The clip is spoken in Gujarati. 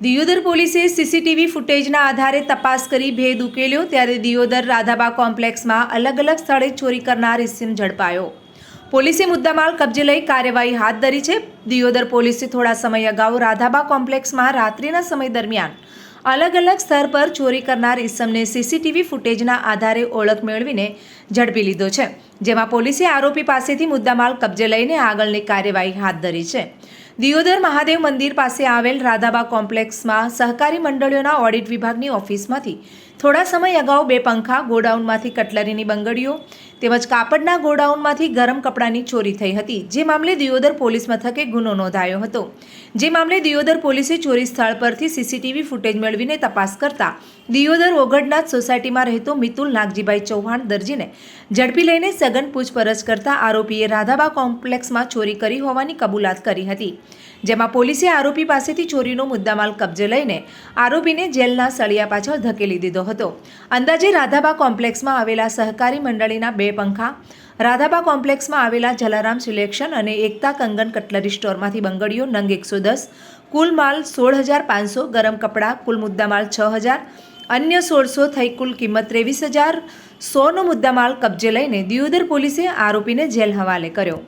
દિયોદર પોલીસે સીસીટીવી ફૂટેજના આધારે તપાસ કરી ભેદ ઉકેલ્યો ત્યારે દિયોદર રાધાબા કોમ્પ્લેક્સમાં અલગ અલગ સ્થળે ચોરી કરનાર ઇસીમ ઝડપાયો. પોલીસે મુદ્દામાલ કબજે લઈ કાર્યવાહી હાથ ધરી છે. દિયોદર પોલીસે થોડા સમય અગાઉ રાધાબા કોમ્પ્લેક્સમાં રાત્રિના સમય દરમિયાન અલગ અલગ સ્તર પર ચોરી કરનાર ઇસમને સીસીટીવી ફૂટેજના આધારે ઓળખ મેળવીને ઝડપી લીધો છે, જેમાં પોલીસે આરોપી પાસેથી મુદ્દામાલ કબજે લઈને આગળની કાર્યવાહી હાથ ધરી છે. દિયોદર મહાદેવ મંદિર પાસે આવેલ રાધાબા કોમ્પ્લેક્સમાં સહકારી મંડળીઓના ઓડિટ વિભાગની ઓફિસમાંથી થોડા સમય અગાઉ બે પંખા, ગોડાઉનમાંથી કટલરીની બંગડીઓ તેમજ કાપડના ગોડાઉનમાંથી ગરમ કપડાની ચોરી થઈ હતી. જે મામલે દિયોદર પોલીસ મથકે ગુનો નોંધાયો હતો. જે મામલે દિયોદર પોલીસે ચોરી સ્થળ પરથી સીસીટીવી ફૂટેજ મેળવીને તપાસ કરતા દિયોદર ઓગડનાથ સોસાયટીમાં રહેતો મિતુલ નાગજીભાઈ ચૌહાણ દરજીને ઝડપી લઈને સઘન પૂછપરછ કરતા આરોપીએ રાધાબા કોમ્પ્લેક્સમાં ચોરી કરી હોવાની કબૂલાત કરી હતી. જેમાં પોલીસે આરોપી પાસેથી ચોરીનો મુદ્દામાલ કબજે લઈને આરોપીને જેલના સળિયા પાછળ ધકેલી દીધો હતો. અંદાજે રાધાબા કોમ્પ્લેક્સમાં આવેલા સહકારી મંડળીના બે પંખા, રાધાબા કોમ્પ્લેક્સમાં આવેલા જલારામ સિલેક્શન અને એકતા કંગન કટલરી સ્ટોરમાંથી બંગડીઓ નંગ એકસો દસ, કુલ માલ સોળ હજાર પાંચસો, ગરમ કપડાં કુલ મુદ્દામાલ છ હજાર, અન્ય સોળસો થઈ કુલ કિંમત ત્રેવીસ હજાર, સોનો મુદ્દામાલ કબજે લઈને દિયોદર પોલીસે આરોપીને જેલ હવાલે કર્યો.